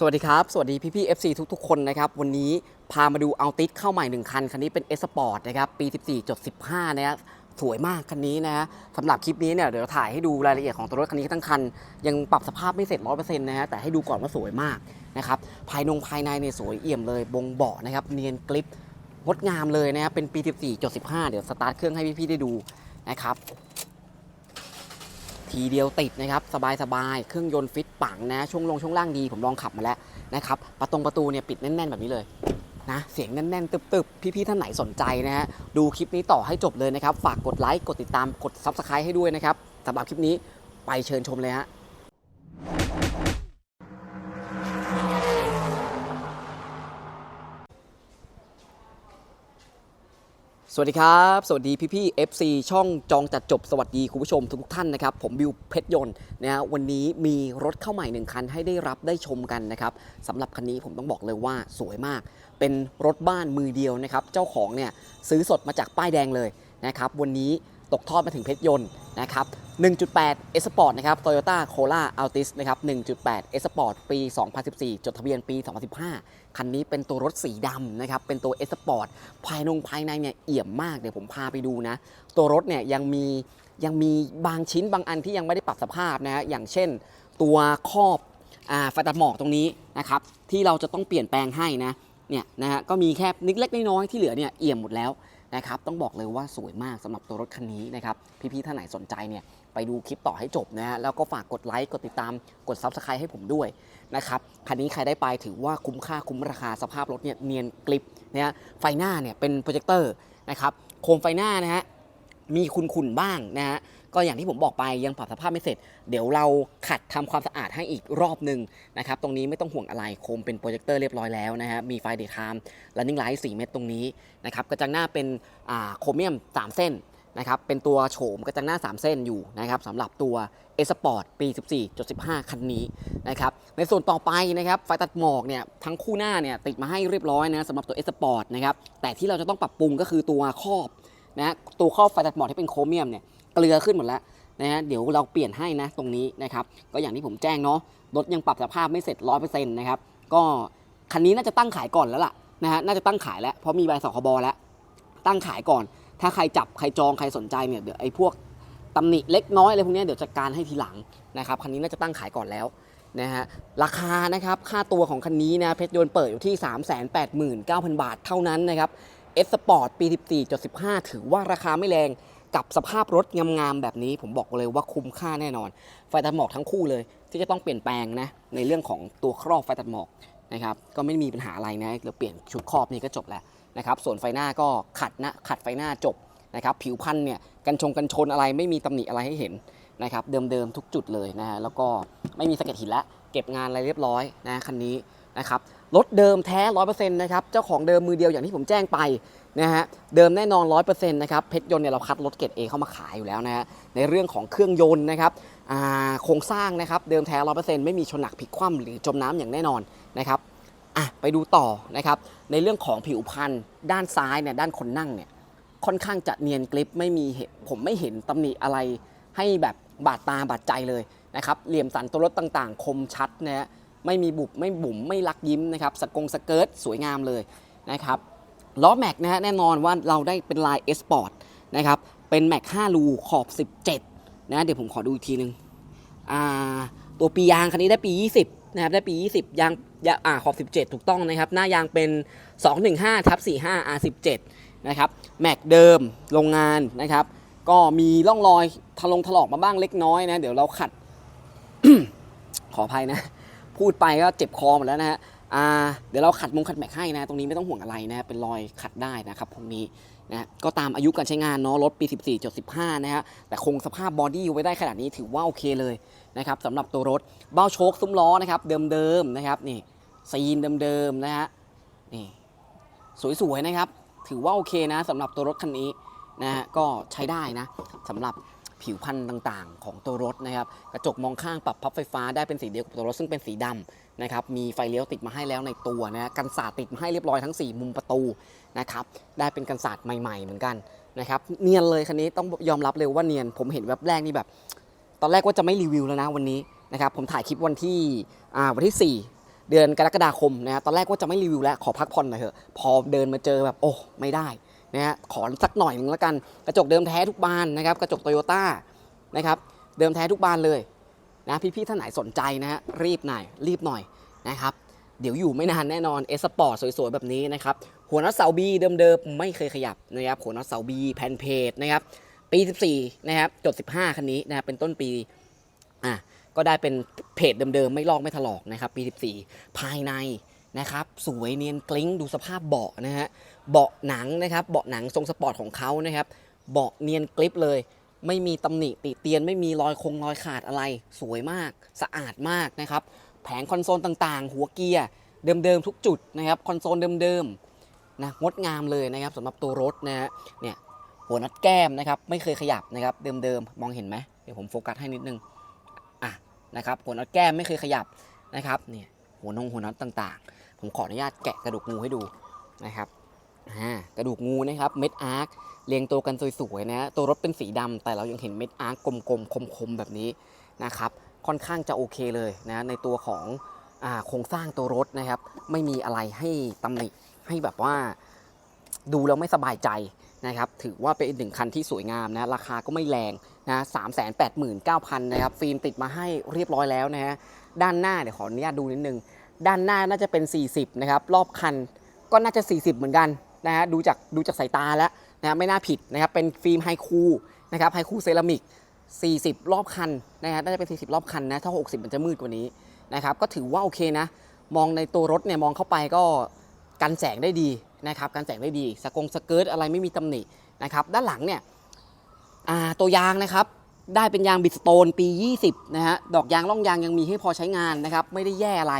สวัสดีครับ สวัสดีพี่พี่ FC ทุกๆ คนนะครับ วันนี้พามาดูเอาติสเข้าใหม่ 1 คัน คันนี้เป็น S Sport นะครับ ปี 14.15 นะครับสวยมากคันนี้นะฮะสำหรับคลิปนี้เนี่ยเดี๋ยวถ่ายให้ดูรายละเอียดของตัวรถคันนี้ทั้งคัน ยังปรับสภาพไม่เสร็จ 100%นะฮะแต่ให้ดูก่อนว่าสวยมากนะครับภายนงภายในเนี่ยสวยเอี่ยมเลยบงเบาะนะครับเนียนกริปงดงามเลยนะครับเป็นปี 14.15 เดี๋ยวสตาร์ทเครื่องให้พี่ๆได้ดูนะครับ ทีเดียวติดนะครับ สบายๆเครื่องยนต์ฟิตปังนะ ช่วงลงช่วงล่างดีผมลองขับมาแล้วนะครับ ประตงประตูเนี่ยปิดแน่น ๆ แบบนี้เลยนะ เสียงแน่น ๆ ตึบ ๆ พี่ ๆ ท่านไหนสนใจนะฮะ ดูคลิปนี้ต่อให้จบเลยนะครับ ฝากกดไลค์ กดติดตาม กด s u b สไครต์ให้ด้วยนะครับสำหรับคลิปนี้ไปเชิญชมเลยฮะ สวัสดีครับ สวัสดีพี่พี่ๆ FC ช่องจองจัดจบสวัสดีคุณผู้ชมทุกท่านนะครับ ผมบิวเพชรยนต์นะฮะวันนี้มีรถเข้าใหม่หนึ่งคันให้ได้รับได้ชมกันนะครับสำหรับคันนี้ผมต้องบอกเลยว่าสวยมาก เป็นรถบ้านมือเดียวนะครับ เจ้าของเนี่ยซื้อสดมาจากป้ายแดงเลยนะครับ วันนี้ตกทอดมาถึงเพชรยนต์นะครับ 1.8 S Sport นะครับ Toyota Corolla Altis นะครับ 1.8 S Sport ปี 2014 จดทะเบียนปี 2015 คันนี้เป็นตัวรถสีดำนะครับ เป็นตัว S Sport ภายนงภายในเนี่ยเอี่ยมมากเดี๋ยวผมพาไปดูนะ ตัวรถเนี่ยยังมียังมีบางชิ้นบางอันที่ยังไม่ได้ปรับสภาพนะฮะอย่างเช่นตัวครอบอ่าไฟตัดหมอกตรงนี้นะครับ ที่เราจะต้องเปลี่ยนแปลงให้นะเนี่ยนะฮะก็มีแค่นิดเล็กน้อยที่เหลือเนี่ยเอี่ยมหมดแล้วนะครับต้องบอกเลยว่าสวยมากสำหรับตัวรถคันนี้นะครับพี่ๆท่านไหนสนใจเนี่ย ไปดูคลิปต่อให้จบนะฮะแล้วก็ฝากกดไลค์กดติดตามกด Subscribe ให้ผมด้วยนะครับคันนี้ใครได้ไปถือว่าคุ้มค่าคุ้มราคาสภาพรถเนี่ยเนียนกริบนะฮะไฟหน้าเนี่ยเป็นโปรเจคเตอร์นะครับโคมไฟหน้านะฮะมีขุ่นๆบ้างนะฮะก็อย่างที่ผมบอกไปยังปรับสภาพไม่เสร็จ เดี๋ยวเราขัดทำความสะอาดให้อีกรอบหนึ่งนะครับตรงนี้ไม่ต้องห่วงอะไรโคมเป็นโปรเจคเตอร์เรียบร้อยแล้วนะฮะมีไฟเดย์ไทม์ running light 4เม็ดตรงนี้นะครับกระจังหน้าเป็นอ่าโครเมียม 3 เส้น นะครับเป็นตัวโฉมกระจังหน้า 3 เส้นอยู่นะครับสำหรับตัว e Sport ปี 14.15 คันนี้นะครับในส่วนต่อไปนะครับไฟตัดหมอกเนี่ยทั้งคู่หน้าเนี่ยติดมาให้เรียบร้อยนะสำหรับตัว e Sport นะครับแต่ที่เราจะต้องปรับปรุงก็คือตัวครอบนะตัวครอบไฟตัดหมอกที่เป็นโครเมียมเนี่ยเกลือขึ้นหมดแล้วนะฮะเดี๋ยวเราเปลี่ยนให้นะตรงนี้นะครับก็อย่างที่ผมแจ้งเนาะรถยังปรับสภาพไม่เสร็จ100%นะครับก็คันนี้น่าจะตั้งขายก่อนแล้วล่ะนะฮะน่าจะตั้งขายแล้วเพราะมีใบสคบแล้วตั้งขายก่อน ถ้าใครจับใครจองใครสนใจเนี่ยเดี๋ยวไอ้พวกตำหนิเล็กน้อยอะไรพวกนี้เดี๋ยวจัดการให้ทีหลังนะครับคันนี้น่าจะตั้งขายก่อนแล้วนะฮะราคานะครับค่าตัวของคันนี้นะเพชรยนต์เปิดอยู่ที่ 389,000 บาทเท่านั้นนะครับ S Sport ปี 14.15 ถือว่าราคาไม่แรงกับสภาพรถงามๆแบบนี้ ผมบอกเลยว่าคุ้มค่าแน่นอน ไฟตัดหมอกทั้งคู่เลย ที่จะต้องเปลี่ยนแปลงนะในเรื่องของตัวครอบไฟตัดหมอกนะครับก็ไม่มีปัญหาอะไรนะเราเปลี่ยนชุดครอบนี่ก็จบแล้ว นะครับส่วนไฟหน้าก็ขัดนะขัดไฟหน้าจบนะครับผิวพันธุ์เนี่ยกันชงกันชนอะไรไม่มีตำหนิอะไรให้เห็นนะครับเดิมๆทุกจุดเลยนะฮะแล้วก็ไม่มีสะเก็ดหินละเก็บงานอะไรเรียบร้อยนะคันนี้นะครับรถเดิมแท้100%นะครับเจ้าของเดิมมือเดียวอย่างที่ผมแจ้งไปนะฮะเดิมแน่นอน100%นะครับเพชรยนต์เนี่ยเราคัดรถเกรด A เข้ามาขายอยู่แล้วนะฮะในเรื่องของเครื่องยนต์นะครับโครงสร้างนะครับเดิมแท้100%ไม่มีชนหนักพลิกคว่ำหรือจมน้ำอย่างแน่นอนนะครับ อะไปดูต่อนะครับในเรื่องของผิวพันธุ์ด้านซ้ายเนี่ยด้านคนนั่งเนี่ยค่อนข้างจะเนียนกริปไม่มีผมไม่เห็นตำหนิอะไรให้แบบบาดตาบาดใจเลยนะครับเหลี่ยมสันตัวรถต่างๆ คมชัดนะฮะไม่มีบุบไม่บุ๋มไม่ลักยิ้มนะครับสกงสเกิร์ตสวยงามเลยนะครับล้อแม็กนะฮะแน่นอนว่าเราได้เป็นลาย S Sport นะครับเป็นแม็ก5รูขอบ 17นะเดี๋ยวผมขอดูอีกทีนึงอ่าตัวปียางคันนี้ได้ปี 20 นะครับได้ปี 20 ยางยาอ่าขอบ 17 ถูกต้องนะครับ หน้ายางเป็น 215ทับ45 R17 นะครับแม็กเดิมโรงงานนะครับ ก็มีร่องรอยทะลงถลอกมาบ้างเล็กน้อยนะ เดี๋ยวเราขัด ขออภัยนะ พูดไปก็เจ็บคอหมดแล้วนะฮะอ่าเดี๋ยวเราขัดมงขัดแม็กให้นะ ตรงนี้ไม่ต้องห่วงอะไรนะ เป็นรอยขัดได้นะครับพวกนี้ นะก็ตามอายุการใช้งานเนาะรถปี 14.15 นะฮะแต่คงสภาพบอดี้ไว้ได้ขนาดนี้ถือว่าโอเคเลยนะครับสำหรับตัวรถเบ้าโชคซุ้มล้อนะครับเดิมๆนะครับนี่ซีนเดิมๆนะฮะนี่สวยๆนะครับถือว่าโอเคนะสำหรับตัวรถคันนี้นะฮะก็ใช้ได้นะสำหรับผิวพันธุ์ต่างๆ ของตัวรถนะครับกระจกมองข้างปรับพับไฟฟ้าได้เป็นสีเดียวกับตัวรถซึ่งเป็นสีดำ นะครับมีไฟเลี้ยวติดมาให้แล้วในตัวนะกันศาสตร์ติดมาให้เรียบร้อยทั้ง 4 มุมประตูนะครับได้เป็นกันศาสตร์ใหม่ๆเหมือนกันนะครับเนียนเลยคันนี้ต้องยอมรับเลยว่าเนียนผมเห็นแวบแรกนี่แบบ ตอนแรกว่าจะไม่รีวิวแล้วนะวันนี้นะครับผมถ่ายคลิปวันที่อ่าวันที่ 4เดือนกรกฎาคมนะฮะตอนแรกว่าจะไม่รีวิวแล้ว ขอพักผ่อนหน่อยเถอะ พอเดินมาเจอแบบโอ้ ไม่ได้นะฮะขอสักหน่อยหนึงแล้วกัน กระจกเดิมแท้ทุกบานนะครับ กระจกโตโยต้านะครับ เดิมแท้ทุกบานเลย นะพี่ๆท่านไหนสนใจนะฮะรีบหน่อยรีบหน่อยนะครับเดี๋ยวอยู่ไม่นานแน่นอนเอสปอร์ตสวยๆ แบบนี้นะครับหัวน็อตเสาบีเดิมๆ ไม่เคยขยับนะครับหัวน็อตเสาบีแผ่นเพจนะครับปี 14 นะครับจด 15 คันนี้นะครับเป็นต้นปีอะก็ได้เป็นเพจเดิมๆ ไม่ลอกไม่ถลอกนะครับปี 14 ภายในนะครับสวยเนียนกลิ้งดูสภาพเบาะนะฮะเบาะหนังนะครับเบาะหนังทรงสปอร์ตของเขานะครับเบาะเนียนกลิปเลย ไม่มีตำหนิติเตียนไม่มีรอยคงรอยขาดอะไร สวยมาก สะอาดมากนะครับ แผงคอนโซลต่างๆ หัวเกียร์เดิมๆทุกจุดนะครับคอนโซลเดิมๆนะงดงามเลยนะครับสำหรับตัวรถนะฮะเนี่ยหัวน็อตแก้มนะครับไม่เคยขยับนะครับเดิมๆมองเห็นไหมเดี๋ยวผมโฟกัสให้นิดนึงอะนะครับหัวน็อตแก้มไม่เคยขยับนะครับเนี่ยหัวนงหัวน็อตต่างๆ ผมขออนุญาตแกะกระดูกงูให้ดูนะครับ กระดูกงูนะครับเม็ดอาร์คเรียงตัวกันสวยๆนะตัวรถเป็นสีดำแต่เรายังเห็นเม็ดอาร์คกลมๆคมๆแบบนี้นะครับค่อนข้างจะโอเคเลยนะในตัวของโครงสร้างตัวรถนะครับ ไม่มีอะไรให้ตำหนิให้แบบว่าดูแล้วไม่สบายใจนะครับถือว่าเป็นหนึ่งคันที่สวยงามนะราคาก็ไม่แรงนะสามแสนแปดหมื่นเก้าพันนะครับฟิล์มติดมาให้เรียบร้อยแล้วนะฮะด้านหน้าเดี๋ยวขออนุญาตดูนิดนึง ด้านหน้าน่าจะเป็น 40นะครับรอบคันก็น่าจะ 40 เหมือนกัน นะฮะดูจากดูจากสายตาแล้วนะไม่น่าผิดนะครับเป็นฟิล์มไฮคูนะครับไฮคูเซรามิก 40 รอบคันนะฮะน่าจะเป็น 40 รอบคันนะถ้า 60 มันจะมืดกว่านี้นะครับก็ถือว่าโอเคนะ มองในตัวรถเนี่ยมองเข้าไปก็กันแสงได้ดีนะครับกันแสงได้ดีสกงสเกิร์ตอะไรไม่มีตำหนินะครับด้านหลังเนี่ยตัวยางนะครับได้เป็นยางบิดสโตนปี 20 นะฮะ ดอกยางร่องยางยังมีให้พอใช้งานนะครับ ไม่ได้แย่อะไร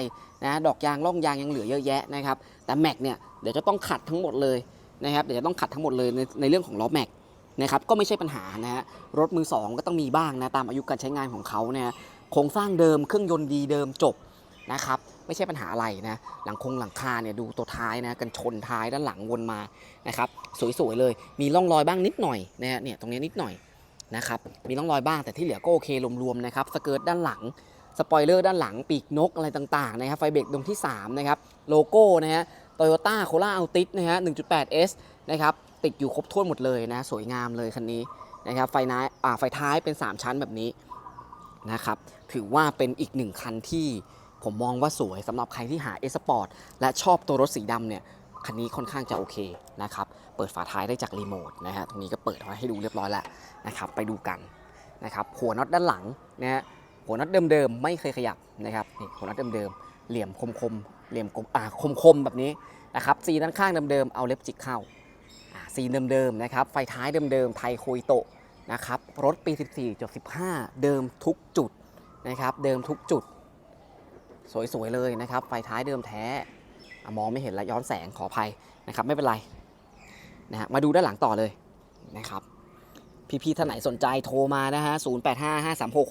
นะ ดอกยางร่องยางยังเหลือเยอะแยะนะครับ แต่แม็กเนี่ย ดี๋ยวจะต้องขัดทั้งหมดเลยนะครับเดี๋ยวจะต้องขัดทั้งหมดเลยในในเรื่องของล้อแม็กนะครับก็ไม่ใช่ปัญหานะฮะรถมือสองก็ต้องมีบ้างนะตามอายุการใช้งานของเขานะฮะโครงสร้างเดิมเครื่องยนต์ดีเดิมจบนะครับไม่ใช่ปัญหาอะไรนะหลังคงหลังคาเนี่ยดูตัวท้ายนะกันชนท้ายด้านหลังวนมานะครับสวยๆเลยมีร่องรอยบ้างนิดหน่อยนะฮะเนี่ยตรงนี้นิดหน่อยนะครับมีร่องรอยบ้างแต่ที่เหลือก็โอเครวมๆนะครับสเกิร์ตด้านหลังสปอยเลอร์ด้านหลังปีกนกอะไรต่างๆนะครับไฟเบรกดวงที่3นะครับโลโก้นะฮะ โตโยต้าโคล่าอัลติสนะฮะ 1.8S นะครับ ติดอยู่ครบถ้วนหมดเลยนะ สวยงามเลยคันนี้นะครับ ไฟน้ายอ่าไฟท้ายเป็น 3 ชั้นแบบนี้นะครับ ถือว่าเป็นอีกหนึ่งคันที่ผมมองว่าสวยสำหรับใครที่หาเอสปอร์ตและชอบตัวรถสีดำเนี่ย คันนี้ค่อนข้างจะโอเคนะครับ เปิดฝาท้ายได้จากรีโมทนะฮะ ตรงนี้ก็เปิดไว้ให้ดูเรียบร้อยแล้วนะครับ ไปดูกันนะครับ หัวน็อตด้านหลังนะฮะ หัวน็อตเดิมๆ ไม่เคยขยับนะครับ นี่หัวน็อตเดิมๆ เหลี่ยมคมๆ เหลี่ยมกลมอ่าคมๆแบบนี้นะครับซีด้านข้างเดิมๆเอาเล็บจิกเข้าอ่าซีเดิมๆนะครับไฟท้ายเดิมๆไทยโคยโตะนะครับรถปี 14.15 เดิมทุกจุดนะครับเดิมทุกจุด สวยๆเลยนะครับไฟท้ายเดิมแท้อมองไม่เห็นแล้วย้อนแสงขออภัยนะครับไม่เป็นไรนะฮะมาดูด้านหลังต่อเลยนะครับพี่ๆท่านไหนสนใจโทรมานะฮะ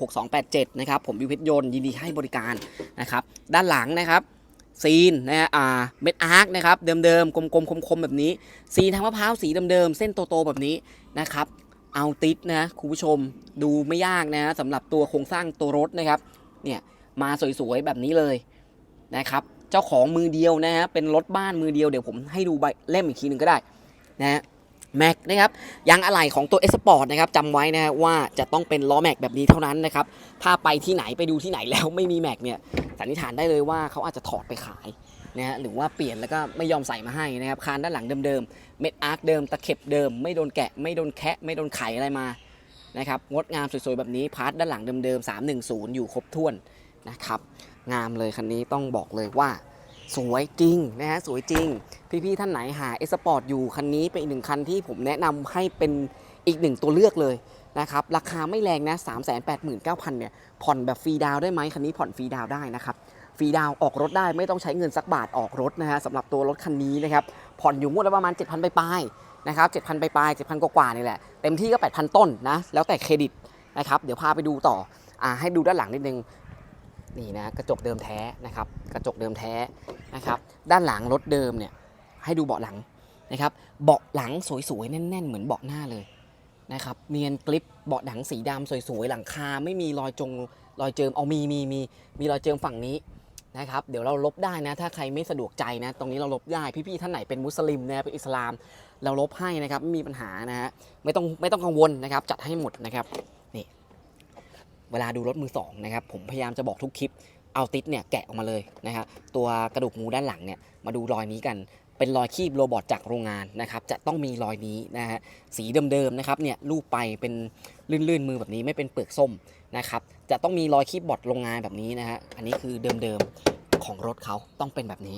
0855366287 นะครับ ผมวิวเพชรยนยินดีให้บริการนะครับ ด้านหลังนะครับ ซีนนะฮะอ่าเม็ดอาร์คนะครับเดิมๆกลมๆคมๆแบบนี้ ซีนทางมะพร้าวสีเดิมๆเส้นโตๆแบบนี้นะครับเอาติดนะคุณผู้ชมดูไม่ยากนะสำหรับตัวโครงสร้างตัวรถนะครับเนี่ยมาสวยๆแบบนี้เลยนะครับเจ้าของมือเดียวนะฮะเป็นรถบ้านมือเดียวเดี๋ยวผมให้ดูใบเล่มอีกทีหนึ่งก็ได้นะฮะ แม็กนะครับยางอะไหล่ของตัว S Sport นะครับจำไว้นะฮะว่าจะต้องเป็นล้อแม็กแบบนี้เท่านั้นนะครับถ้าไปที่ไหนไปดูที่ไหนแล้วไม่มีแม็กเนี่ยสันนิษฐานได้เลยว่าเขาอาจจะถอดไปขายนะฮะหรือว่าเปลี่ยนแล้วก็ไม่ยอมใส่มาให้นะครับคานด้านหลังเดิมๆเม็ดอาร์คเดิมตะเข็บเดิม ไม่โดนแกะ ไม่โดนแคะไม่โดนไขอะไรมานะครับงดงามสวยๆแบบนี้พาร์ทด้านหลังเดิมๆ310 อยู่ครบถ้วนนะครับงามเลยคันนี้ต้องบอกเลยว่า สวยจริงนะฮะสวยจริง พี่ๆท่านไหนหาเอสปอร์ตอยู่คันนี้เป็นอีกหนึ่งคันที่ผมแนะนำให้เป็นอีกหนึ่งตัวเลือกเลยนะครับราคาไม่แรงนะ 3 8 9 0 0 0เนี่ยผ่อนแบบฟรีดาวได้ไหมคันนี้ผ่อนฟรีดาวได้นะครับฟรีดาวออกรถได้ไม่ต้องใช้เงินสักบาทออกรถนะฮะสำหรับตัวรถคันนี้นะครับผ่อนอยู่งวดละประมาณ 7,000ไปปลายๆนะครับ7,000ไปปลายๆ7,000กว่าๆนี่แหละเต็มที่ก็ 8,000 ต้นนะแล้วแต่เครดิตนะครับเดี๋ยวพาไปดูต่ออให้ดูด้านหลังนิดนึง นี่นะกระจกเดิมแท้นะครับกระจกเดิมแท้นะครับด้านหลังรถเดิมเนี่ยให้ดูเบาะหลังนะครับเบาะหลังสวยๆแน่น ๆ เหมือนเบาะหน้าเลยนะครับเนียนกลิปเบาะหนังสีดำสวยๆ หลังคาไม่มีรอยจงรอยเจิมเอามีมีมีมีรอยเจิมฝั่งนี้นะครับเดี๋ยวเราลบได้นะ ถ้าใครไม่สะดวกใจนะ ตรงนี้เราลบได้พี่ๆท่านไหนเป็นมุสลิมนะเป็นอิสลาม เราลบให้นะครับไม่มีปัญหานะฮะไม่ต้องไม่ต้องกังวลนะครับจัดให้หมดนะครับ เวลาดูรถมือสองนะครับผมพยายามจะบอกทุกคลิปเอาติดเนี่ยแกะออกมาเลยนะครับตัวกระดูกหมูด้านหลังเนี่ยมาดูรอยนี้กันเป็นรอยคีบโรบอทจากโรงงานนะครับจะต้องมีรอยนี้นะฮะสีเดิมๆนะครับเนี่ยลูบไปเป็นลื่นๆมือแบบนี้ไม่เป็นเปลือกส้มนะครับจะต้องมีรอยคีบบอทโรงงานแบบนี้นะฮะอันนี้คือเดิมๆของรถเขาต้องเป็นแบบนี้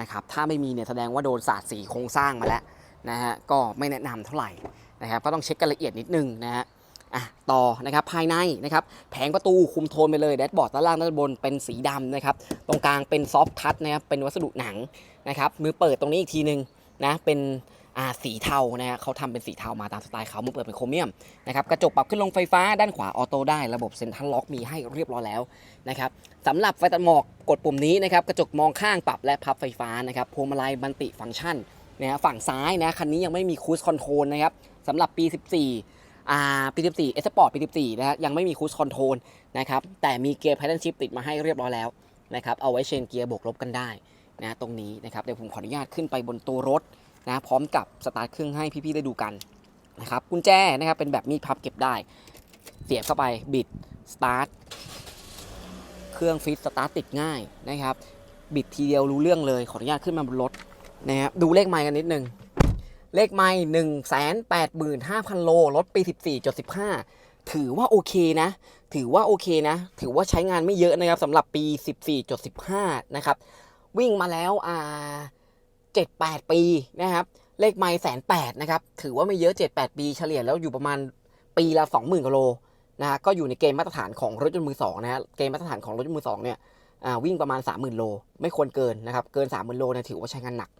นะครับถ้าไม่มีเนี่ยแสดงว่าโดนสาดสีโครงสร้างมาแล้วนะฮะก็ไม่แนะนำเท่าไหร่นะครับก็ต้องเช็คกันละเอียดนิดนึงนะฮะ อะต่อนะครับภายในนะครับแผงประตูคุมโทนไปเลยแดชบอร์ดด้านล่างด้านบนเป็นสีดำนะครับตรงกลางเป็นซอฟท์ทัชนะครับเป็นวัสดุหนังนะครับมือเปิดตรงนี้อีกทีนึงนะเป็นอ่าสีเทานะฮะเขาทำเป็นสีเทามาตามสไตล์เขามือเปิดเป็นโครเมียมนะครับกระจกปรับขึ้นลงไฟฟ้าด้านขวาออโต้ได้ระบบเซ็นทรัลล็อกมีให้เรียบร้อยแล้วนะครับสำหรับไฟตัดหมอกกดปุ่มนี้นะครับกระจกมองข้างปรับและพับไฟฟ้านะครับพวงมาลัยบันติฟังก์ชันนะฮะฝั่งซ้ายนะคันนี้ยังไม่มีคู i คอนโทรลนะครับสำหรับปี 14 อ่าปี14เอสปอร์ตปี14นะฮะยังไม่มีคู i คอนโทรลนะครับแต่มีเกียร์ pattern shift ติดมาให้เรียบร้อยแล้วนะครับเอาไว้เชนเกียร์บวกลบกันได้นะตรงนี้นะครับเดี๋ยวผมขออนุญาตขึ้นไปบนตัวรถนะพร้อมกับสตาร์ทเครื่องให้พี่ๆได้ดูกันนะครับกุญแจนะครับเป็นแบบมีดพับเก็บได้ เสียบเข้าไปบิดสตาร์ทเครื่องฟิตสตาร์ทติดง่ายนะครับบิดทีเดียวรู้เรื่องเลยขออนุญาตขึ้นมาบนรถนะครับดูเลขไมล์กันนิดนึง เลขไมล์หนึ่งแสนแปดหมื่นห้าพันโลรถปีสิบสี่จุดสิบห้าถือว่าโอเคนะ ถือว่าโอเคนะ ถือว่าใช้งานไม่เยอะนะครับสำหรับปี 14.15 นะครับ วิ่งมาแล้วอ่า78 ปีนะครับ เลขไมล์แสนแปดนะครับ ถือว่าไม่เยอะ 78 ปี เฉลี่ยแล้วอยู่ประมาณปีละ 20,000กิโลนะฮะก็อยู่ในเกณฑ์มาตรฐานของรถยนต์มือสองนะฮะเกณฑ์มาตรฐานของรถยนต์มือสองเนี่ยอ่าวิ่งประมาณ 30,000 โล ไม่ควรเกินนะครับ เกิน 30,000 โลเนี่ยถือว่าใช้งานหนัก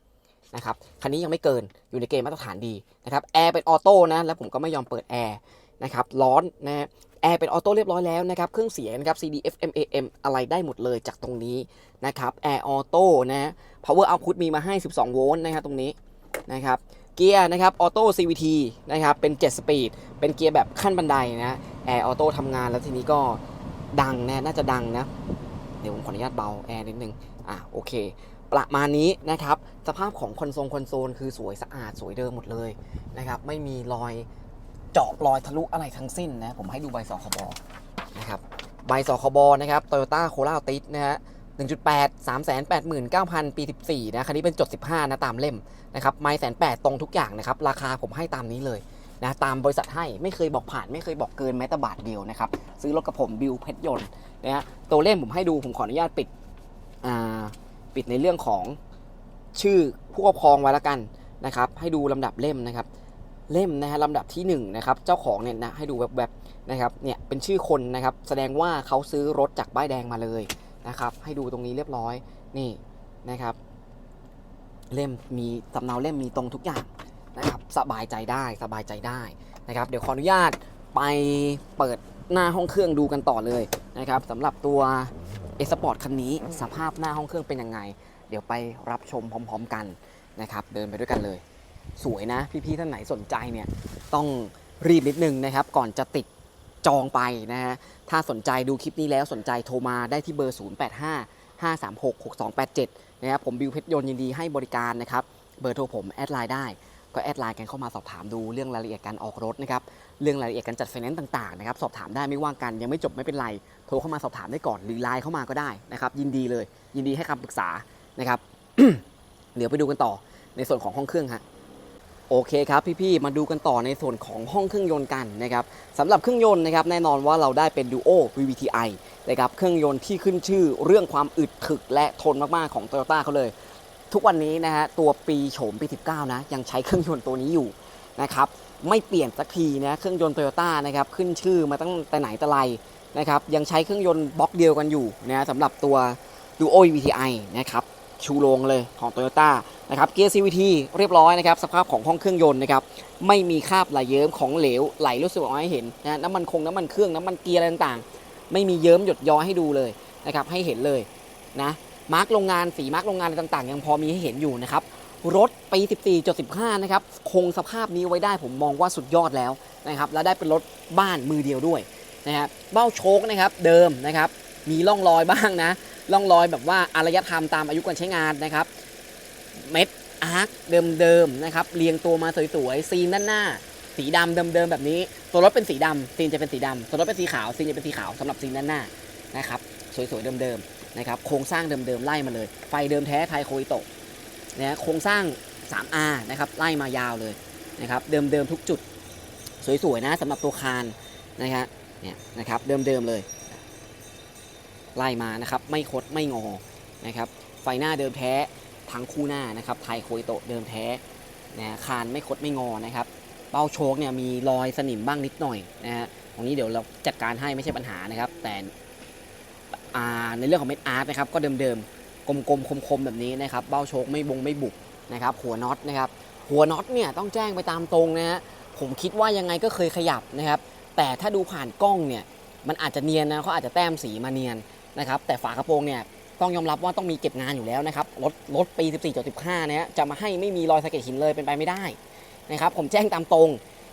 นะครับคันนี้ยังไม่เกินอยู่ในเกณฑ์มาตรฐานดีนะครับแอร์เป็นออโต้นะแล้วผมก็ไม่ยอมเปิดแอร์นะครับร้อนนะแอร์เป็นออโต้เรียบร้อยแล้วนะครับเครื่องเสียงนะครับ CD FM AM อะไรได้หมดเลยจากตรงนี้นะครับแอร์ออโต้นะ power output มีมาให้ 12 โวลต์นะครับตรงนี้นะครับเกียร์นะครับออโต้ CVT นะครับเป็น 7 สปีด เป็นเกียร์แบบขั้นบันไดนะแอร์ออโต้ทำงานแล้วทีนี้ก็ดังนะน่าจะดังนะ เดี๋ยวผมขออนุญาตเบาแอร์นิดนึงอะโอเค ประมาณนี้นะครับ สภาพของคอนโซลคอนโซลคือสวยสะอาดสวยเดิมหมดเลยนะครับ ไม่มีรอยเจาะรอยทะลุอะไรทั้งสิ้นนะ ผมให้ดูใบสคบนะครับ ใบสคบนะครับ Toyota Corolla Altis นะฮะ1.8 389,000 ปี 14 นะ คันนี้เป็นจด 15 นะ ตามเล่มนะครับ ไม่แสนแปดตรงทุกอย่างนะครับ ราคาผมให้ตามนี้เลยนะ ตามบริษัทให้ ไม่เคยบอกผ่าน ไม่เคยบอกเกินแม้แต่บาทเดียวนะครับ ซื้อรถกับผมบิวเพชรยนต์นะฮะ ตัวเล่มผมให้ดู ผมขออนุญาตปิด อ่า ปิดในเรื่องของชื่อผู้ครอบครองไว้แล้วกันนะครับ ให้ดูลำดับเล่มนะครับเล่มนะฮะลำดับที่1นงนะครับเจ้าของเนี่ยนะให้ดูแบบแบบๆนะครับเนี่ยเป็นชื่อคนนะครับแสดงว่าเขาซื้อรถจากป้ายแดงมาเลยนะครับให้ดูตรงนี้เรียบร้อยนี่นะครับ เล่มมีสำเนาเล่มมีตรงทุกอย่างนะครับสบายใจได้สบายใจได้นะครับเดี๋ยวขออนุญาตไปเปิดหน้าห้องเครื่องดูกันต่อเลยนะครับสำหรับตัว เอสปอร์ตคันนี้สภาพหน้าห้องเครื่องเป็นยังไง เดี๋ยวไปรับชมพร้อม ๆ กันนะครับ เดินไปด้วยกันเลย สวยนะ พี่ๆท่านไหนสนใจเนี่ยต้องรีบนิดนึงนะครับ ก่อนจะติดจองไปนะฮะถ้าสนใจดูคลิปนี้แล้วสนใจโทรมาได้ที่เบอร์ 085 536 6287 นะครับผมบิวเพชรยนยินดีให้บริการนะครับ เบอร์โทรผมแอดไลน์ได้ ก็แอดไลน์กันเข้ามาสอบถามดูเรื่องรายละเอียดการออกรถนะครับเรื่องรายละเอียดการจัดไฟแนนซ์ต่างๆนะครับสอบถามได้ไม่ว่างกันยังไม่จบไม่เป็นไรโทรเข้ามาสอบถามได้ก่อนหรือไลน์เข้ามาก็ได้นะครับยินดีเลย ยินดีให้คำปรึกษานะครับเดี๋ยวไปดูกันต่อในส่วนของห้องเครื่องฮะโอเคครับพี่ๆมาดูกันต่อในส่วนของห้องเครื่องยนต์กันนะครับสำหรับเครื่องยนต์นะครับแน่นอนว่าเราได้เป็น Duo VVTi นะครับเครื่องยนต์ที่ขึ้นชื่อเรื่องความอึดถึกและทนมากๆของ Toyota เขาเลย ทุกวันนี้นะฮะตัวปีโฉมปี 19 นะยังใช้เครื่องยนต์ตัวนี้อยู่นะครับไม่เปลี่ยนสักทีนะเครื่องยนต์โตโยต้านะครับขึ้นชื่อมาตั้งแต่ไหนแต่ไรนะครับยังใช้เครื่องยนต์บล็อกเดียวกันอยู่นะสำหรับตัว Duo VTi นะครับชูโรงเลยของ Toyota นะครับเกียร์ CVT เรียบร้อยนะครับสภาพของห้องเครื่องยนต์นะครับไม่มีคราบไหลเยิ้มของเหลวไหลรู้สึกออกมาให้เห็นนะน้ำมันคงน้ำมันเครื่องน้ำมันเกียร์อะไรต่างๆ ไม่มีเยิ้มหยดย้อยให้ดูเลยนะครับให้เห็นเลยนะ มาร์กโรงงานสีมาร์กโรงงานอะไรต่างๆ ยังพอมีให้เห็นอยู่นะครับรถปี 14.15 นะครับ คงสภาพนี้ไว้ได้ผมมองว่าสุดยอดแล้วนะครับ และได้เป็นรถบ้านมือเดียวด้วยนะครับเบ้าโชคนะครับเดิมนะครับ มีร่องรอยบ้างนะร่องรอยแบบว่าอารยธรรมตามอายุการใช้งานนะครับ เม็ดอาร์คเดิมๆนะครับ เรียงตัวมาสวยๆซีนด้านหน้า สีดำเดิมๆแบบนี้ ตัวรถเป็นสีดำซีนจะเป็นสีดำตัวรถเป็นสีขาวซีนจะเป็นสีขาวสำหรับซีนด้านหน้านะครับ สวยๆเดิมๆ นะครับโครงสร้างเดิมๆไล่มาเลย ไฟเดิมแท้ไทยโคอิโตะนะโครงสร้าง 3R นะครับไล่มายาวเลยนะครับเดิมๆทุกจุดสวยๆนะสำหรับตัวคานนะฮะเนี่ยนะครับเดิมๆเลยไล่มานะครับไม่คดไม่งอนะครับไฟหน้าเดิมแท้ทั้งคู่หน้านะครับไทยโคอิโตะเดิมแท้นะคานไม่คดไม่งอนะครับเป้าโชคเนี่ยมีรอยสนิมบ้างนิดหน่อยนะฮะตรงนี้เดี๋ยวเราจัดการให้ไม่ใช่ปัญหานะครับ แต่ ในเรื่องของเม็ดอาร์ตนะครับก็เดิมๆกลมๆคมๆแบบนี้นะครับเบ้าโชคไม่บงไม่บุกนะครับหัวน็อตนะครับหัวน็อตเนี่ยต้องแจ้งไปตามตรงนะฮะผมคิดว่ายังไงก็เคยขยับนะครับแต่ถ้าดูผ่านกล้องเนี่ยมันอาจจะเนียนนะเขาอาจจะแต้มสีมาเนียนนะครับแต่ฝากระโปรงเนี่ยต้องยอมรับว่าต้องมีเก็บงานอยู่แล้วนะครับรถรถปี 14.15นะฮะจะมาให้ไม่มีรอยสะเก็ดหินเลยเป็นไปไม่ได้นะครับผมแจ้งตามตรง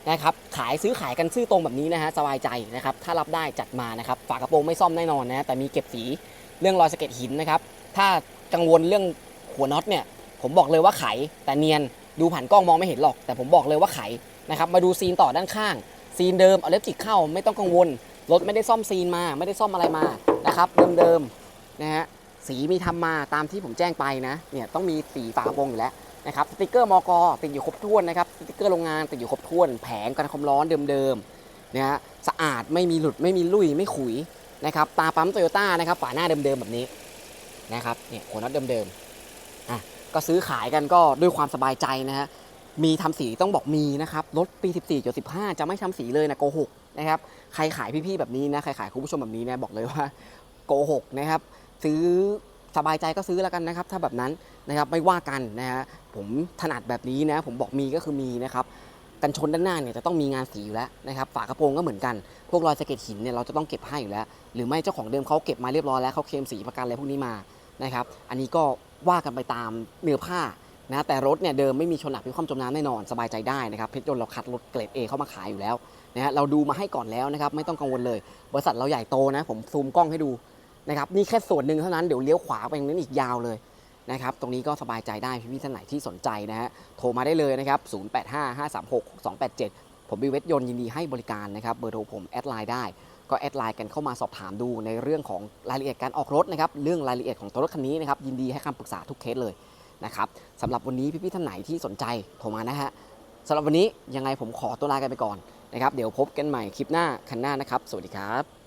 นะครับขายซื้อขายกันซื่อตรงแบบนี้นะฮะสบายใจนะครับถ้ารับได้จัดมานะครับฝากระโปรงไม่ซ่อมแน่นอนนะแต่มีเก็บสีเรื่องรอยสะเก็ดหินนะครับถ้ากังวลเรื่องหัวน็อตเนี่ยผมบอกเลยว่าไขแต่เนียนดูผ่านกล้องมองไม่เห็นหรอก แต่ผมบอกเลยว่าไขนะครับมาดูซีนต่อด้านข้าง ซีนเดิมเอาเล็บจิกเข้าไม่ต้องกังวลรถไม่ได้ซ่อมซีนมาไม่ได้ซ่อมอะไรมานะครับเดิมๆนะฮะสีมีทำมาตามที่ผมแจ้งไปนะเนี่ยต้องมีสีฝากระโปรงอยู่แล้ว นะครับสติกเกอร์มอกติดอยู่ครบถ้วนนะครับสติกเกอร์โรงงานติดอยู่ครบถ้วน แผงกันความร้อนเดิมๆนะฮะสะอาดไม่มีหลุดไม่มีลุยไม่ขุยนะครับตาปั๊มโตโยต้านะครับฝาหน้าเดิมๆแบบนี้นะครับเนี่ยหัวน็อตเดิมๆอะก็ซื้อขายกันก็ด้วยความสบายใจนะฮะมีทำสีต้องบอกมีนะครับรถปี 14.15 จะไม่ทำสีเลยนะโกหกนะครับใครขายพี่ๆแบบนี้นะใครขายคุณผู้ชมแบบนี้นะบอกเลยว่าโกหกนะครับซื้อ สบายใจก็ซื้อแล้วกันนะครับ ถ้าแบบนั้นนะครับไม่ว่ากันนะฮะผมถนัดแบบนี้นะ ผมบอกมีก็คือมีนะครับกันชนด้านหน้าเนี่ยจะต้องมีงานสีอยู่แล้วนะครับฝากระโปรงก็เหมือนกัน พวกรอยสะเก็ดหินเนี่ยเราจะต้องเก็บให้อยู่แล้ว หรือไม่เจ้าของเดิมเขาเก็บมาเรียบร้อยแล้วเขาเคลมสีประกันอะไรพวกนี้มานะครับอันนี้ก็ว่ากันไปตามเนื้อผ้านะแต่รถเนี่ยเดิมไม่มีชนหนักพิความจมน้ำแน่นอนสบายใจได้นะครับเพชรยนต์เราคัดรถเกรด A เข้ามาขายอยู่แล้วนะฮะเราดูมาให้ก่อนแล้วนะครับไม่ต้องกังวลเลย บริษัทเราใหญ่โตนะผมซูมกล้องให้ดู นะครับนี่แค่ส่วนหนึ่งเท่านั้นเดี๋ยวเลี้ยวขวาไปตรงนั้นอีกยาวเลยนะครับตรงนี้ก็สบายใจได้พี่ๆท่านไหนที่สนใจนะฮะโทรมาได้เลยนะครับ 0855366287 ผมบิเวทยนต์ยินดีให้บริการนะครับเบอร์โทรผมแอดไลน์ได้ก็แอดไลน์กันเข้ามาสอบถามดูในเรื่องของรายละเอียดการออกรถนะครับเรื่องรายละเอียดของตัวรถคันนี้นะครับยินดีให้คำปรึกษาทุกเคสเลยนะครับสำหรับวันนี้พี่ๆท่านไหนที่สนใจโทรมานะฮะสำหรับวันนี้ยังไงผมขอตัวลากันไปก่อนนะครับเดี๋ยวพบกันใหม่คลิปหน้าคันหน้านะครับ สวัสดีครับ